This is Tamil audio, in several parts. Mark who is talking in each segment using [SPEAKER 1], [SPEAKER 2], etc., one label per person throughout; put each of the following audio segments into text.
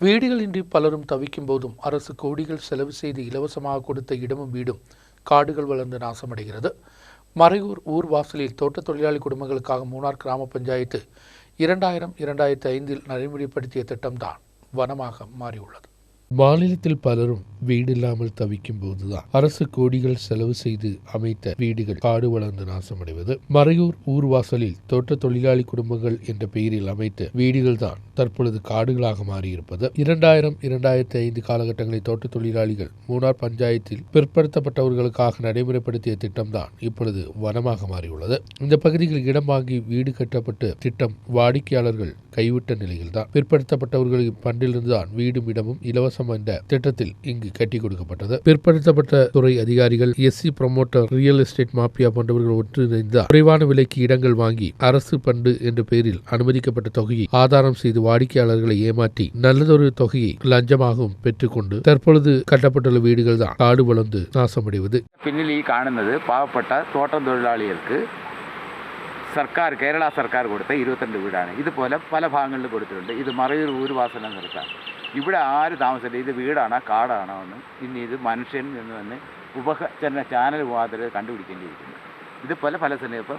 [SPEAKER 1] வீடுகளின்றி பலரும் தவிக்கும் போதும் அரசு கோடிகள் செலவு செய்து இலவசமாக கொடுத்த இடமும் வீடும் காடுகள் வளர்ந்து நாசமடைகிறது. மறையூர் ஊர் வாசலில் தோட்டத் தொழிலாளி குடும்பங்களுக்காக மூணார் கிராம பஞ்சாயத்து இரண்டாயிரம் இரண்டாயிரத்தி ஐந்தில் நடைமுறைப்படுத்திய திட்டம்தான் வனமாக மாறியுள்ளது. மாநிலத்தில் பலரும் வீடில்லாமல் தவிக்கும் போதுதான் அரசு கோடிகள் செலவு செய்து அமைத்த வீடுகள் காடு வளர்ந்து நாசமடைவது. மறையூர் ஊர்வாசலில் தோட்ட தொழிலாளி குடும்பங்கள் என்ற பெயரில் அமைத்த வீடுகள் தான் தற்பொழுது காடுகளாக மாறியிருப்பது. இரண்டாயிரம் இரண்டாயிரத்தி ஐந்து காலகட்டங்களில் தோட்ட தொழிலாளிகள் மூணார் பஞ்சாயத்தில் பிற்படுத்தப்பட்டவர்களுக்காக நடைமுறைப்படுத்திய திட்டம்தான் இப்பொழுது வனமாக மாறியுள்ளது. இந்த பகுதிகளில் இடம் வாங்கி வீடு கட்டப்பட்டு திட்டம் வாடிக்கையாளர்கள் கைவிட்ட நிலையில்தான். பிற்படுத்தப்பட்டவர்களின் பண்டிலிருந்து தான் வீடும் இடமும் இலவசம் என்ற திட்டத்தில் இங்கு அவர்களுக்கு கட்டி கொடுக்கப்பட்டது. பிற்படுத்தப்பட்ட துறை அதிகாரிகள் SC promoter real estate mafia போன்றவர்கள் ஒன்றிணைந்த குறைவான விலைக்கு இடங்கள் வாங்கி அரசு பண்டு என்ற பெயரில் அனுமதிக்கப்பட்ட தொகையை ஆதாரம் செய்து வாடிக்கையாளர்களை ஏமாற்றி நல்லதொரு தொகையை லஞ்சமாகவும் பெற்றுக்கொண்டு தற்பொழுது கட்டப்பட்டுள்ள வீடுகள் தான் காடு வளர்ந்து
[SPEAKER 2] நாசமடைவது. பின்னணி കാണുന്നത് പാവപ്പെട്ട തോട്ടം തൊഴിലാളികൾക്ക് സർക്കാർ കേരള സർക്കാർ കൊടുത്ത ഇരുപത്തിരണ്ട് വീടാണ് ഇതുപോലെ പല ഭാഗങ്ങളിലും കൊടുത്തിട്ടുണ്ട് ഇത് മറയൂർ ഊരുവാസന നിർത്താൻ ഇവിടെ ആര് താമസിച്ചില്ല ഇത് വീടാണോ കാടാണോ എന്ന്. ഇനി ഇത് മനുഷ്യൻ എന്ന് തന്നെ ഉപകരണ ചാനൽ മുഖാന്തരം കണ്ടുപിടിക്കേണ്ടിയിരിക്കുന്നു. ഇത് പല പല സ്ഥലം ഇപ്പം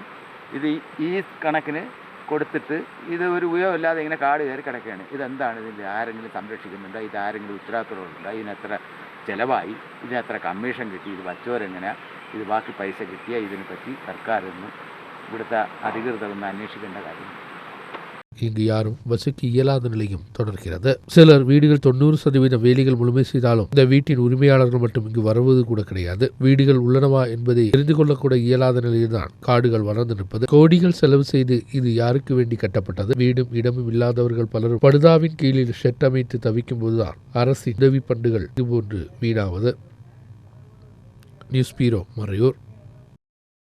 [SPEAKER 2] ഇത് ഈ- കണക്കിന് കൊടുത്തിട്ട് ഇത് ഒരു ഉപയോഗമില്ലാതെ ഇങ്ങനെ കാട് കയറി കിടക്കുകയാണ്. ഇതെന്താണ് ഇതിന്റെ ആരെങ്കിലും സംരക്ഷിക്കുന്നുണ്ടോ? ഇത് ആരെങ്കിലും ഉത്തരവാദിത്തമുണ്ടോ ഇതിനെത്ര ചിലവായി? ഇതിനെത്ര കമ്മീഷൻ കിട്ടി? ഇത് വച്ചവരെങ്ങനെ ഇത് ബാക്കി പൈസ കിട്ടിയാൽ ഇതിനെപ്പറ്റി ഒന്ന് ഇവിടുത്തെ അധികൃതർ ഒന്ന് അന്വേഷിക്കേണ്ട കാര്യം.
[SPEAKER 1] இங்கு யாரும் வசிக்க இயலாத நிலையும் தொடர்கிறது. சிலர் வீடுகள் தொண்ணூறு சதவீதம் வேலைகள் முழுமை செய்தாலும் இந்த வீட்டின் உரிமையாளர்கள் மட்டும் இங்கு வருவது கூட கிடையாது. வீடுகள் உள்ளனவா என்பதை தெரிந்து கொள்ளக்கூட இயலாத நிலையில்தான் காடுகள் வளர்ந்து நிற்பது. கோடிகள் செலவு செய்து இது யாருக்கு வேண்டி கட்டப்பட்டது? வீடும் இடமும் இல்லாதவர்கள் பலரும் படுதாவின் கீழில் ஷெட் அமைத்து தவிக்கும் போதுதான் அரசு உதவி பண்டுகள் இதுபோன்று வீணாவது. நியூஸ் பீரோ மறையூர்.